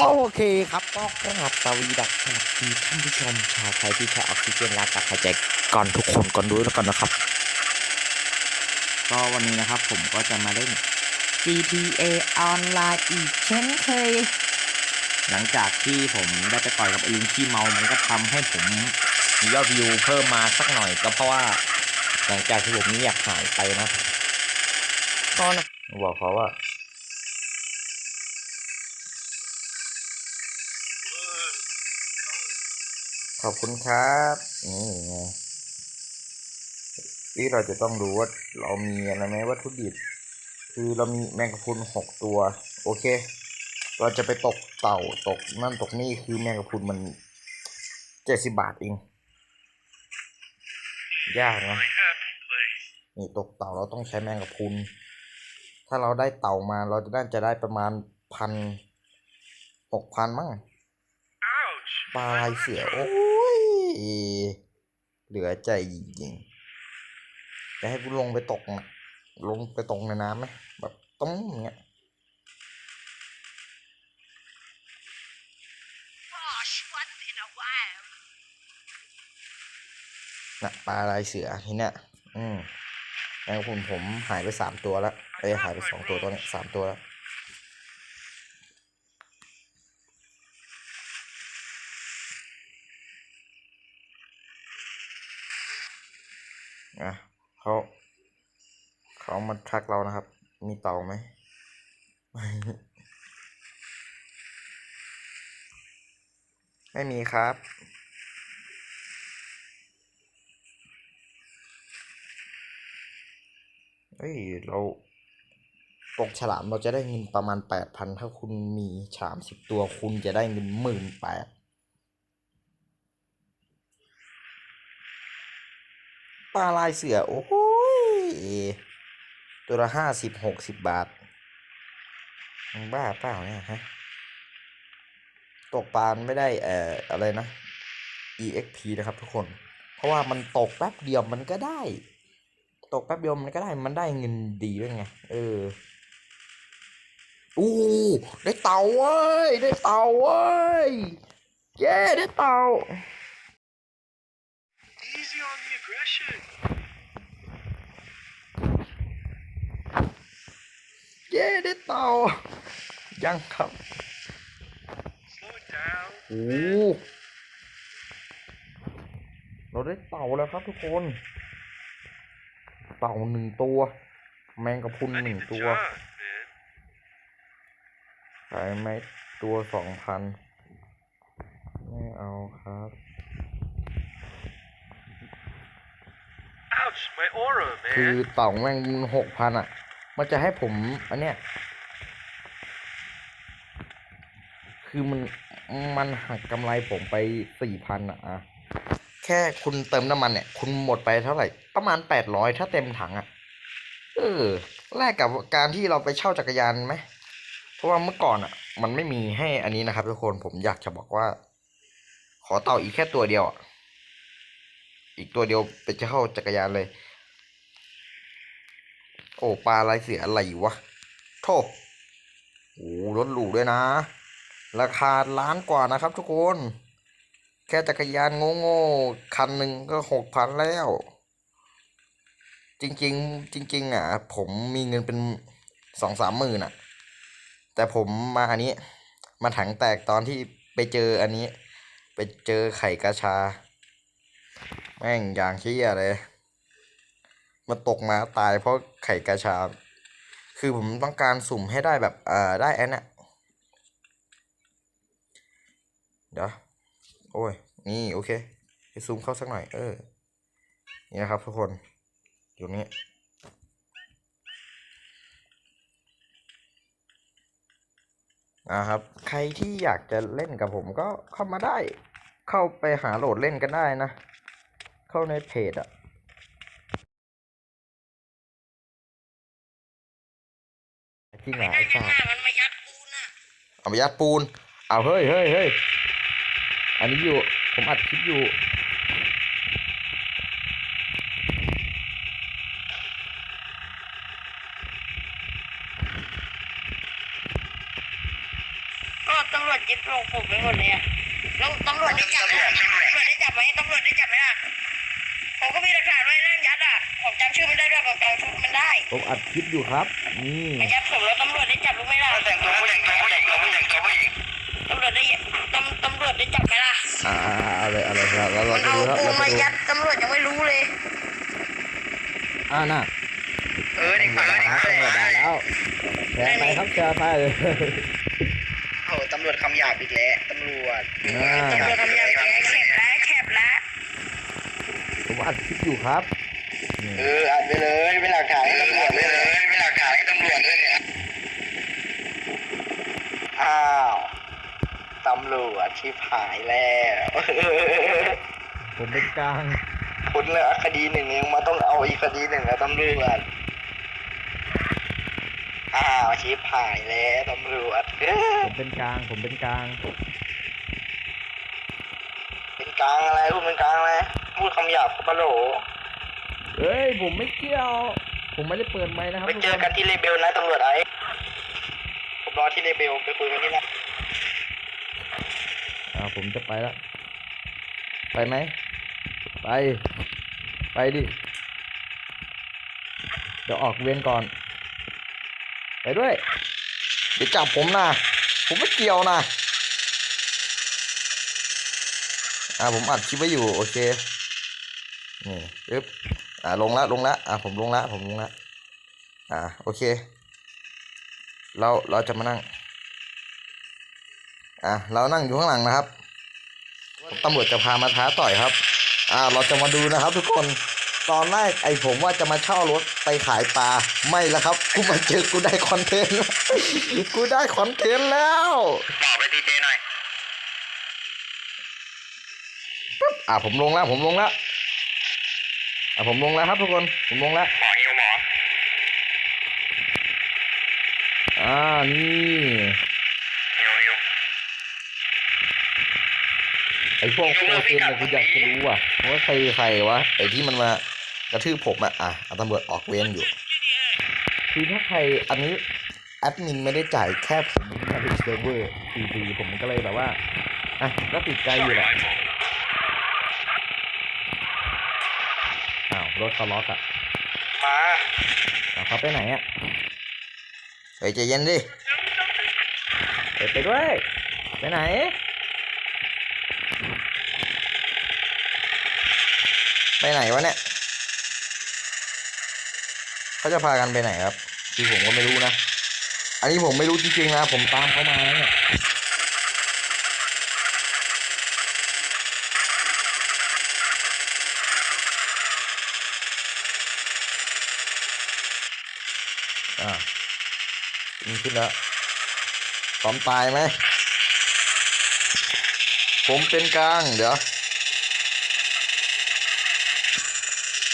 โอเคครับก็กราบสวัสดีดักสวัสดีท่านผู้ชมชาวไทยที่ใช้ออกซิเจนและกับหายใจก่อนทุกคนก่อนด้วยแล้วกันนะครับ ก็วันนี้นะครับผมก็จะมาเล่น GTA ออนไลน์อีกเช่นเคย หลังจากที่ผมได้ไปต่อยกับไอ้ลุงขี้เมามันก็ทำให้ผมมียอดวิวเพิ่มมาสักหน่อยก็เพราะว่า หลังจากที่ผมนี้อยากหายไปนะก็นะบอกเขาว่า ขอบคุณครับนี่ไงที่เราจะต้องดูว่าเรามีอะไรไหมวัตถุดิบ คือเรามีแมงกะพรุนหกตัว โอเค เราจะไปตกเต่าตกนั่นตกนี่คือแมงกะพรุนมันเจ็ดสิบบาทเองยากนะนี่ตกเต่าเราต้องใช้แมงกะพรุนถ้าเราได้เต่ามาเราจะได้จะได้ประมาณพันหกพันมั้งปลาลายเสือโอ้ย เหลือใจจริงๆจะให้กูลงไปตกนะลงไปตกในน้ำไหมแบบต้องอย่างเงี้ยนะปลาลายเสือทีเนี้ยอืมแล้วคุณผมหายไปสามตัวแล้วเอ้ยหายไปสองตัวตัวเนี้ยสามตัวแล้ว อะเขาเขามาทักเรานะครับ มีเต่าไหมไม่มีครับ เฮ้ย เราตกฉลามเราจะได้เงินประมาณแปดพันถ้าคุณมีฉลามสิบตัวคุณจะได้เงินหมื่นแปด ปลาลายเสือ โอ้ย ตัวละห้าสิบหกสิบบาท บ้าเปล่าเนี่ยฮะ ตกปลาไม่ได้เอ่ออะไรนะ EXP นะครับทุกคน เพราะว่ามันตกแป๊บเดียวมันก็ได้ ตกแป๊บเดียวมันก็ได้ มันได้เงินดีด้วยไง เอออู้ได้เต่าเว้ย ได้เต่าเว้ย เย้ ได้เต่า ย้ได้เต่ายังครับ Slow it down. โอ้เราได้เต่าแล้วครับทุกคน เต่าหนึ่งตัว แมงกะพรุน I หนึ่ need ง the ตัว John, man. ขายไหมตัวสองพันไม่เอาครับ Ouch, my aura, คือ man. เต่าแม่งหกพันอะ มันจะให้ผมอันเนี้ยคือมันมันหักกำไรผมไปสี่พันอะอะแค่คุณเติมน้ำมันเนี่ย คุณหมดไปเท่าไหร่ ประมาณแปดร้อยถ้าเต็มถังอะเออแลกกับการที่เราไปเช่าจักรยานไหมเพราะว่าเมื่อก่อนอะมันไม่มีให้อันนี้นะครับทุกคนผมอยากจะบอกว่า ขอเต่าอีกแค่ตัวเดียวอะอีกตัวเดียวไปเช่าจักรยานเลย โอ้ปลาลายเสืออะไรวะโธ่โอ้รถหรูด้วยนะ ราคาล้านกว่านะครับทุกคน แค่จักรยานโง่ๆคันหนึ่งก็หกพันแล้ว จริงๆ จริง ๆ อะ ผมมีเงินเป็นสองสามหมื่นอะ แต่ผมมาอันนี้ มาถังแตกตอนที่ไปเจออันนี้ ไปเจอไข่กระชา แม่งอย่างเชี่ยเลยมาตกมาตายเพราะ ไข่กระชา คือผมต้องการสุ่มให้ได้แบบเอ่อได้แอนน่ะเดี๋ยวโอ้ย นี่โอเคไปซูมเข้าสักหน่อย เออ นี่นะครับทุกคน อยู่นี้นะครับ ใครที่อยากจะเล่นกับผมก็เข้ามาได้ เข้าไปหาโหลดเล่นกันได้นะ เข้าในเพจอะ จริงเหรอไอ้สัสมันมายัดปูน่ะเอาไปยัดปูนเอาเฮ้ยเฮ้ยเฮ้ยอันนี้อยู่ ผมอัดคลิปอยู่ก็ตำรวจยึดลงผมไปหมดเลยอะแล้วตำรวจได้จับไหมล่ะตำรวจได้จับไหมตำรวจได้จับไหมล่ะผมก็มีหลักฐานไว้เรื่องยัดอะ ผมจำชื่อมันได้ด้วยผมจำชื่อมันได้ผมอัดคลิปอยู่ครับ นี่มันยัดผมแล้วตำรวจได้จับรู้ไหมล่ะแต่งตัวผู้หญิงแต่งตัวผู้หญิงแต่งตัวผู้หญิงตำรวจได้ตำตำรวจได้จับไหมล่ะอ่าอ่าอ่าอะไรอะไรครับแล้วเรามันจะเอาดูครับปูเราจะมาดูยัดตำรวจยังไม่รู้เลย อ่าน่ะเออเด็กตำรวจด่าตำรวจด่าแล้วแชร์ไปครับแชร์ไปเลยโอ้ตำรวจคำหยาบอีกแล้วตำรวจอ่าตำรวจทำยังไงแคบแล้วแคบแล้วผมอัดคลิปอยู่ครับนี่ เอออัดไปเลยไม่หลักฐานให้ตำรวจไปเลยไม่หลักฐานให้ตำรวจด้วยเนี่ยอ้าวตำรวจชิบหายแล้วผมเป็นกลางคุณเหลือคดีหนึ่งยังมาต้องเอาอีกคดีหนึ่งแล้วตำรวจอ้าวชิบหายแล้วตำรวจผมเป็นกลางผมเป็นกลางเป็นกลางอะไรพูดเป็นกลางอะไรพูดคำหยาบปะโหล เอ้ยผมไม่เกี่ยว ผมไม่ได้เปิดไมค์นะครับไปเจอกันที่เลเบลนะตำรวจไอ้ผมรอที่เลเบลไปคุยกันที่นั่นอ่าผมจะไปแล้วไปไหมไป ไปดิเดี๋ยวออกเวียนก่อน ไปด้วย เดี๋ยวจับผมนะผมไม่เกี่ยวนะอ่าผมอัดคลิปไว้อยู่ โอเคนี่ปึ๊บ อ่าลงละลงละอ่าผมลงละผมลงละอ่าโอเค เราเราจะมานั่งอะเรานั่งอยู่ข้างหลังนะครับตำรวจจะพามาท้าต่อยครับ อ่า เราจะมาดูนะครับ ทุกคน ตอนแรกไอ้ผมว่าจะมาเช่ารถไปขายปลา ไม่แล้วครับ กูมาเจอกูได้คอนเทนต์ กูได้คอนเทนต์แล้วต่อไปดีเจหน่อย ปึ๊บ อะผมลงแล้ว ผมลงแล้ว อะผมลงแล้วครับทุกคน ผมลงแล้ว หมอฮิวหมอ อ่า นี่ฮิวฮิวไอ้พวกโคเซนเนี่ยกูอยากจะรู้อะว่าใครใครวะ ไอ้ที่มันมากระทืบผมอะอะเอาตำรวจออกเวรอยู่ คือถ้าใคร อันนี้แอดมินไม่ได้จ่ายแค่ผมมาเป็นเซิร์ฟเวอร์ฟรีๆผมก็เลยแบบว่า อะก็ติดใจอยู่แหละ อ้าว รถเขาล็อกอะมาอ้าวเขาไปไหนอะเฮ้ยใจเย็นดิเฮ้ยไปด้วยไปไหนไปไหนวะเนี่ยเขาจะพากันไปไหนครับ คือผมก็ไม่รู้นะ อันนี้ผมไม่รู้จริงๆนะ ผมตามเขามาแล้วเนี่ย อ่ายิง ขึ้นแล้วพร้อมตายไหม ผมเป็นกลาง เดี๋ยว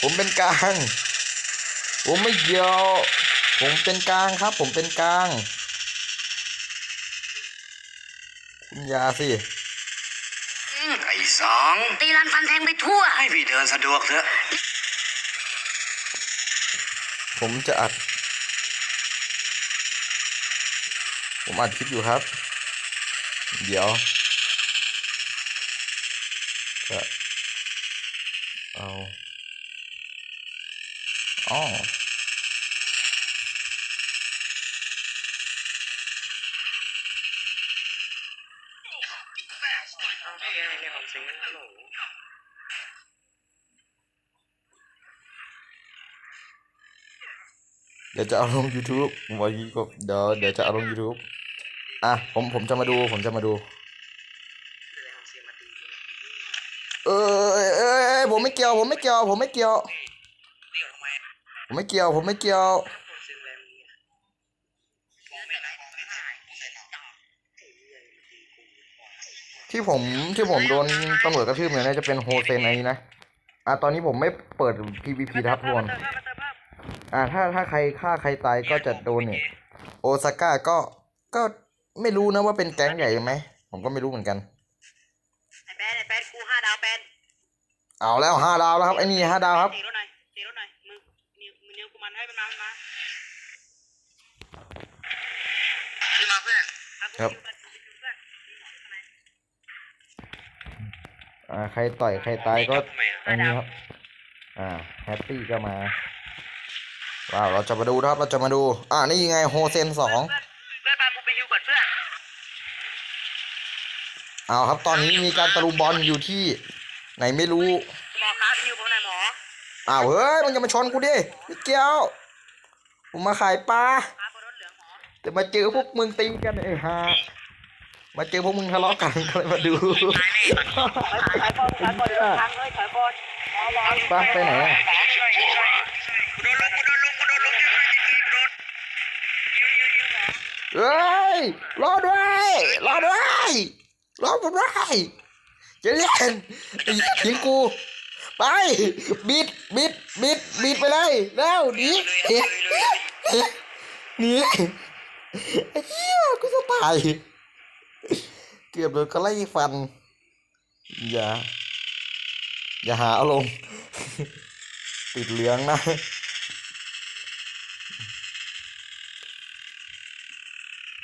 ผมเป็นกลาง ผมไม่เกี่ยว ผมเป็นกลางครับ ผมเป็นกลาง คุณยาสิไอ้สอง ตีรันฟันแทงไปทั่ว ให้พี่เดินสะดวกเถอะ ผมจะอัด ผมอัดคลิปอยู่ครับ เดี๋ยวจะเอาอ๋อเดี๋ยวจะเอาลง YouTube วันนี้ก็เดี๋ยวเดี๋ยวจะเอาลง YouTube อะผมผมจะมาดูผมจะมาดู เออเอยเออผมไม่เกี่ยว ผมไม่เกี่ยว ผมไม่เกี่ยว ผมไม่เกี่ยว ผมไม่เกี่ยว ที่ผมที่ผมโดนตำรวจกระทืบเนี่ยน่าจะเป็นโฮเซนไอ้นะ อะตอนนี้ผมไม่เปิด PVP นะครับทุกคนอ่าถ้าถ้าใครฆ่าใครตายก็จะโดนเนี่ย โอซาก้าก็ก็ ไม่รู้นะว่าเป็นแก๊งใหญ่ไหมผมก็ไม่รู้เหมือนกันไอแปนไอแปนกูห้าดาวแปนเอาแล้วห้าดาวแล้วครับไอนี่ห้าดาวครับใครับอ่าใครต่อยใครตายก็อันนี้ครับอ่าแฮปปี้ก็มาว้าวเราจะมาดูนะครับเราจะมาดู อ่านี่ยังไงโฮเซนสอง เอาครับตอนนี้มีการตะลุมบอลอยู่ที่ ไหนไม่รู้ หมอครับฮิวผมหน่อยหมออ้าวเฮ้ยมันจะมาชนกูดิไม่เกี่ยวผมมาขายปลาครับบนรถเหลืองหมอแต่มาเจอพวกมึงตีกันไอ้ห่ามาเจอพวกมึงทะเลาะกันก็เลยมาดูตายแน่ถอยก่อนถอยก่อนเดี๋ยวทางเลยถอยก่อนหมอหมอไปไปไหนอะกูโดนลุกกูโดนลุกกูโดนลุกจะมาจะทีกูโดนฮิวฮิวฮิวหมอเฮ้ยรอด้วยรอด้วย ร้อผมด้วยจะเล่นทิ้งกู ไป บิด บิด บิด บิดไปเลยแล้วหนีหนีไอ้เหี้ยกูจะตาย เกือบโดนก็ไล่ฟัน อย่า อย่าหาเอาลง ติดเหลืองนะ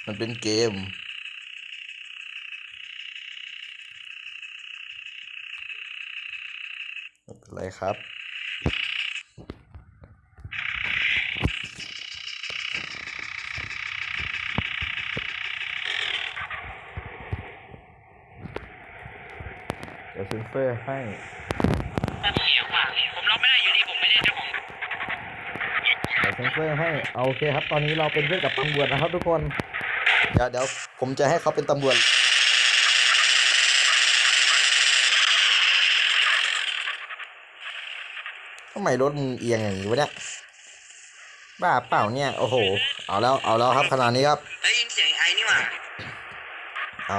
มันเป็นเกม ไม่ เป็นไรครับเดี๋ยวเซ็นเซอร์ให้เสียงว่ะผมล็อกไม่ได้อยู่ดีผมไม่ได้เจ้าของเดี๋ยวเซ็นเซอร์ให้เอาโอเคครับ ตอนนี้เราเป็นเพื่อนกับตำรวจนะครับทุกคน เดี๋ยวเดี๋ยวผมจะให้เขาเป็นตำรวจ ทำไมรถมึงเอียงอย่างนี้วะเนี่ยบ้าเปล่าเนี่ย โอ้โห เอาแล้ว เอาแล้วครับขนาดนี้ครับได้ยินเสียงไอ้นี่ว่ะเอา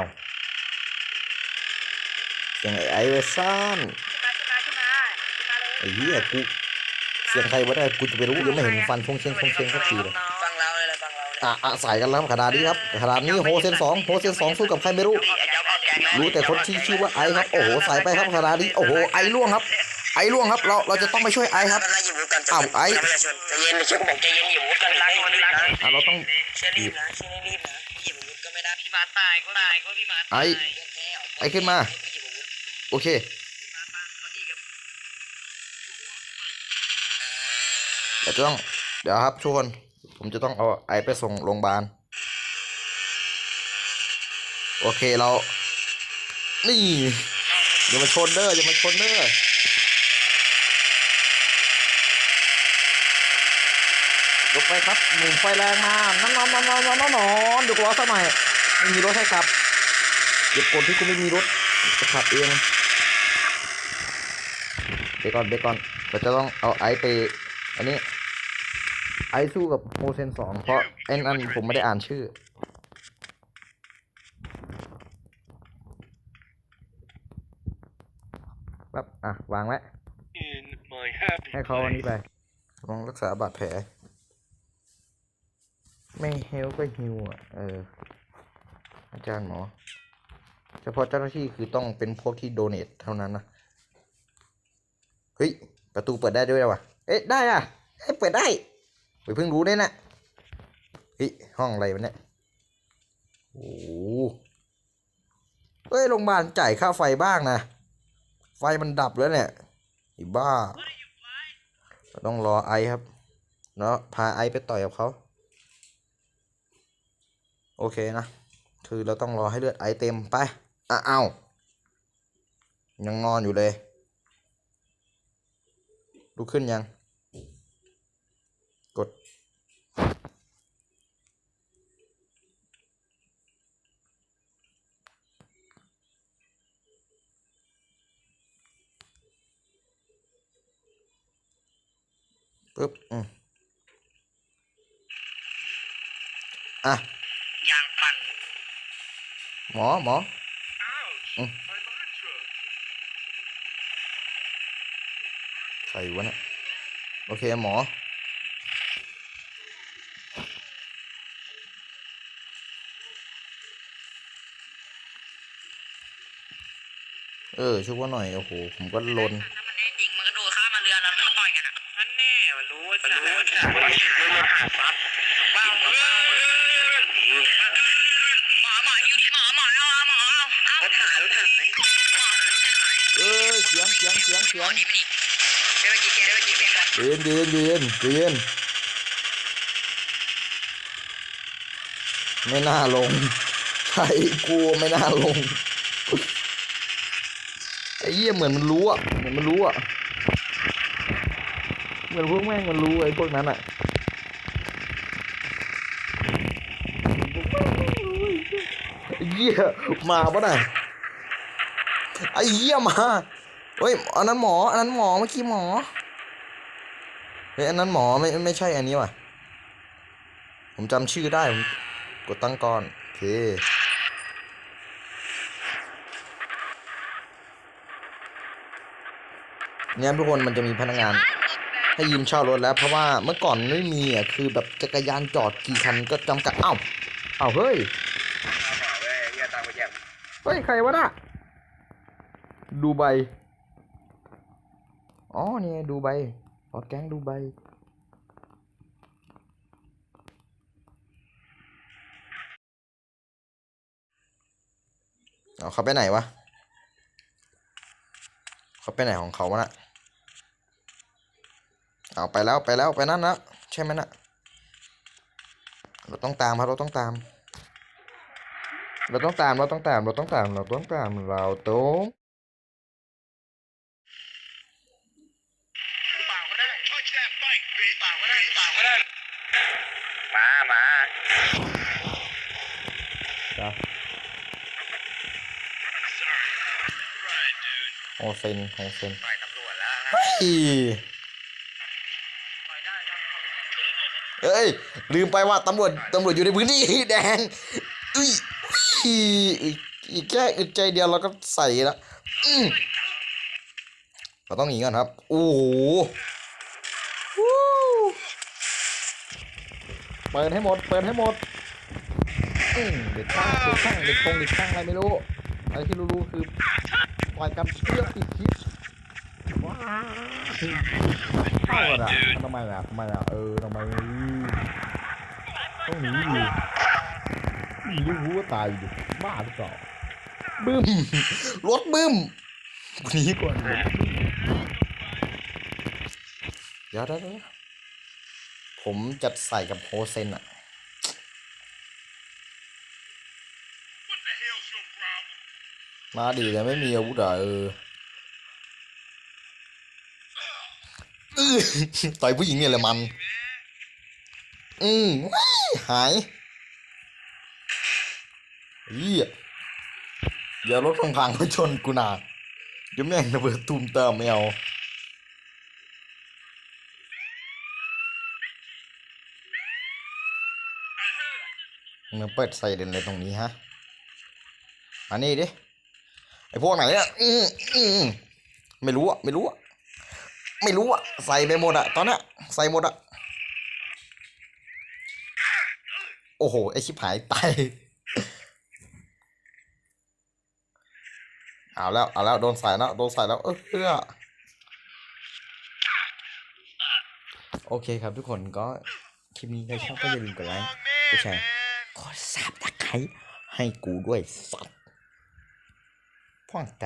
เสียงไอ้ไอเวอร์ซันขึ้นมาขึ้นมาขึ้นมาขึ้นมาเลยไอ้เหี้ยกูเสียงใครวะเนี่ยกูจะไปรู้ยังไม่เห็นฟันชงเชงชงเชงสักทีเลยฟังเราเลยฟังเราเลยอะอะใส่กันแล้วครับขนาดนี้ครับขนาดนี้โฮเซนสองโฮเซนสองสู้กับใครไม่รู้ รู้แต่คนที่ชื่อว่าไอครับ โอ้โหใส่ไปครับขนาดนี้โอ้โหไอล่วงครับ ไอล่วงครับ เราเราจะต้องไปช่วยไอครับไล่หยิบวุ้กันอ้าวไอ้ประชาชนใจเย็นเชื่อกูบอกใจเย็นหยิบวุ้กันล้างคนล้างอะเราต้องเชื่อรีบนะเชื่อรีบนะหยิบวุ้ก็ไม่ได้พี่มาตายก็ตายก็พี่มาไอ้ไอขึ้นมา โอเคเดี๋ยวจะต้องเดี๋ยวครับทุกคนผมจะต้องเอาไอไปส่งโรงพยาบาลโอเคเรา นี่อย่ามาชนเด้ออย่ามาชนเด้อลง ไปครับหนุ่มไฟแรงมานอนนอนนอนนอนนอนนอนนอนดูล้อสักหน่อยไม่มีรถให้ขับเก็บกดที่กูไม่มีรถจะขับเองไปก่อนไปก่อนเราจะต้องเอาไอไปอันนี้ไอสู้กับโมเซนสองเพราะไอ้นั่นผมไม่ได้อ่านชื่อแบบอะ วางไว้ In my happy ให้เขาอันนี้ place. ไปลองรักษาบาดแผล ไม่เฮลก็ฮิวอะ เออ อาจารย์หมอ เฉพาะเจ้าหน้าที่คือต้องเป็นพวกที่โดเนทเท่านั้นนะ เฮ้ย ประตูเปิดได้ด้วยวะเอ๊ะ ได้อะเอ๊ะเปิดได้ไปเพิ่งรู้ได้นะเฮ้ย ห้องอะไรวะเนี่ย โอ้โหเฮ้ย โรงพยาบาลจ่ายค่าไฟบ้างนะ ไฟมันดับแล้วเนี่ยไอ้บ้าเราต้องรอไอครับ เนาะ พาไอไปต่อยกับเขา โอเคนะ คือเราต้องรอให้เลือดไอเต็มไปอะเอายังนอนอยู่เลยลุกขึ้นยัง กด ปึ๊บ อืมอะ หมอหมอ Ouch! Mm. My mantra. ใครวะเนี่ยโอเคหมอ เออช่วยว่าหน่อย โอ้โห ผมก็ลนถ้ามันแน่จริงมันก็โดดข้ามมาเรือแล้วมันต่อยกันอะมันแน่มันรู้ว่ามันรู้ว่าจะว้าวหมอหมออยู่ที่หมอหมอหมอหมอเอารถหายรถหายหมอ เอ้ย เสียงเสียงเสียงเสียงนี่ไม่ดีเดี๋ยวเมื่อกี้แกเดี๋ยวเมื่อกี้แกเย็นเย็นเย็นเย็นไม่น่าลงใช่กูไม่น่าลงไอ้เหี้ยเหมือนมันรู้อะเหมือนมันรู้อะเหมือนพวกแม่งมันรู้ไอ้พวกนั้นอะไอ้เหี้ยมาปะน่ะไอ้เหี้ยมา เฮ้ยอันนั้นหมออันนั้นหมอเมื่อกี้หมอเฮ้ยอันนั้นหมอไม่ไม่ใช่อันนี้ว่ะ ผมจำชื่อได้ผมกดตั้งก่อนโอเคเนี่ยทุกคนมันจะมีพนักงานให้ยืมเช่ารถแล้วเพราะว่าเมื่อก่อนไม่มีอะคือแบบจักรยานจอดกี่คันก็จำกัดอ้าวอ้าวเฮ้ยเฮ้ยใครวะน่ะดูใบ อ๋อเนี่ยดูใบอ๋อแก๊งดูใบเอาเขาไปไหนวะเขาไปไหนของเขาวะน่ะเอาไปแล้วไปแล้วไปนั่นนะใช่ไหมนะเราต้องตามครับเราต้องตาม เราต้องตามเราต้องตามเราต้องตามเราต้องตามเราต้อง มามาจ้ะโอเซนโอเซนปตำรวจแล้วเฮ้ยเอ้ย ลืมไปว่าตำรวจตำรวจอยู่ในพื้นที่แดงอุ้ยอีกแค่อึดใจเดียวเราก็ใส่แล้วเราต้องหนีก่อนครับ โอ้โหวู้ เปิดให้หมด เปิดให้หมดอืมเด็กช่างเด็กช่างเด็กตรงเด็กช่างอะไรไม่รู้ อะไรที่รู้ๆคือปล่อยกับเชือกปิดคลิปว้าวเข้ากันอะทำไมอะทำไมอะเออทำไมต้องหนีอยู่หนีรู้ว่าตายอยู่บ้าหรือเปล่าบึ้มรถบึ้มหนีก่อนเดี๋ยวเดี๋ยวเดี๋ยว ผมจะใส่กับโฮเซนอะมาดีแต่ไม่มีอาวุธอะเออต่อยผู้หญิงเนี่ยแหละมัน อืมว้ายหายเฮียอย่ารถพังๆมาชนกูนาเดี๋ยวแม่งระเบิดตูมเติมไม่เอา มึงเปิดใส่เด่นเลยตรงนี้ฮะมานี่ดิไอพวกไหนเนี่ยอืมอืมไม่รู้อะไม่รู้อะไม่รู้อะใส่ไปหมดอะตอนนี้ใส่หมดอะโอ้โหไอชิบหายตายเอาแล้วเอาแล้วโดนใส่แล้วโดนใส่แล้วเออเพื่อโอเคครับทุกคนก็คลิปนี้ใครชอบก็อย่าลืมกดไลค์กดแชร์ กดซับตะไคร้ให้กูด้วยสัตว์พ่องใจ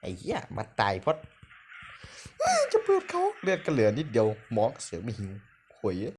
ไอ้เหี้ยมาตายเพราะจะเปิดเขาเลือดก็เหลือนิดเดียวหมอกเสือไม่หิวหวย